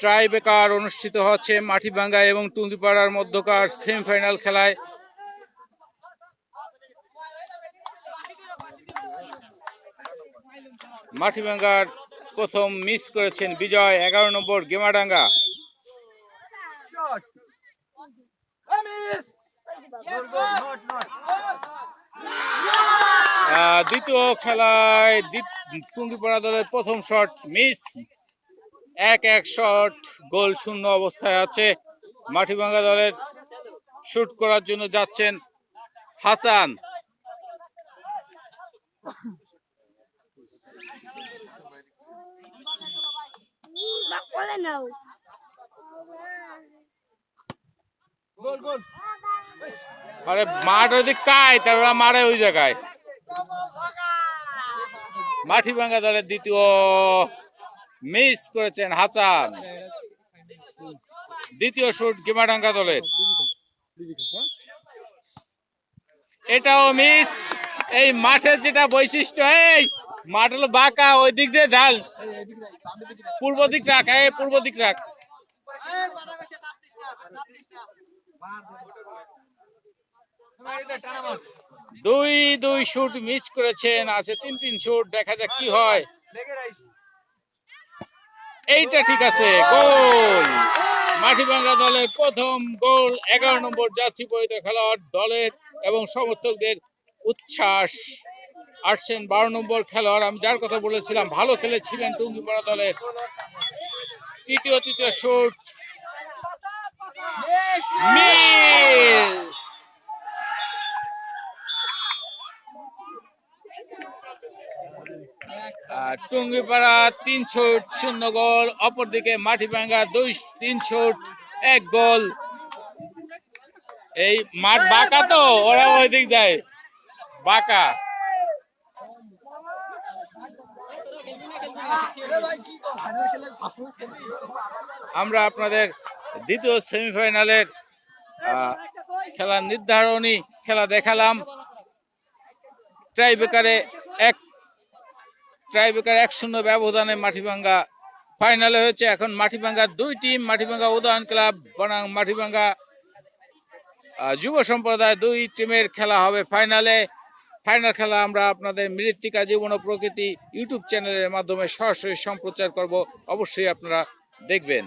Tiebreaker অনুষ্ঠিত হচ্ছে মাটিভাঙ্গা এবং টুঙ্গিপাড়ার মধ্যকার সেমিফাইনাল খেলায়। মাটিভাঙ্গার প্রথম মিস করেছেন বিজয়, এগারো নম্বর গেমাডাঙ্গা। দ্বিতীয় খেলায় টুঙ্গিপাড়া দলের প্রথম শট, মিস এক এক শট গোল শূন্য অবস্থায় আছে। মাটিভাঙ্গা দলের শুট করার জন্য যাচ্ছেন হাসান। আরে মাঠ ওই দিক কায় তার ওরা মারে ওই জায়গায়। মাটিভাঙ্গা দলের দ্বিতীয় মিস করেছেন হাসান। দ্বিতীয় শুট গেমাডাঙ্গা দলের। এটাও মিস। এই মাঠের যেটা বৈশিষ্ট্য, এই মাঠ হলো বাঁকা, ওই দিক দিয়ে ঢাল। পূর্ব দিক রাখ, এই পূর্ব দিক রাখ। দুই দুই শুট মিস করেছেন, আছে তিন তিন শুট দেখা যাক কি হয়। এইটা ঠিক আছে গোল। মাটিভাঙ্গা দলের প্রথম গোল এগারো নম্বর যাচ্ছি পরিত খেলোয়াড় দলের এবং সমর্থকদের উচ্ছ্বাস। আসছেন বারো নম্বর খেলোয়াড় আমি যার কথা বলেছিলাম ভালো খেলেছিলেন টুঙ্গিপাড়া দলের। তৃতীয় তৃতীয় শুট মিস আর টুঙ্গিপাড়া তিন শুট শূন্য গোল, অপরদিকে মাটিভাঙ্গা দুই, তিন শুট এক গোল। এই মাঠ বাঁকা তো, ওরা ওই দিক যায় বাঁকা। আমরা আপনাদের দ্বিতীয় সেমিফাইনালের খেলা নির্ধারণী খেলা দেখালাম। ট্রাইবেকারে এক ট্রাইবেকার এক শূন্য ব্যবধানে মাটিভাঙ্গা ফাইনালে হয়েছে। এখন মাটিভাঙ্গা দুই টিম মাটিভাঙ্গা উদয়ন ক্লাব বনাম মাটিভাঙ্গা যুব সম্প্রদায় দুই টিমের খেলা হবে ফাইনালে ফাইনাল খেলা আমরা আপনাদের মৃত্তিকা জীবন প্রকৃতি ইউটিউব চ্যানেলের মাধ্যমে সরাসরি সম্প্রচার করব। অবশ্যই আপনারা দেখবেন।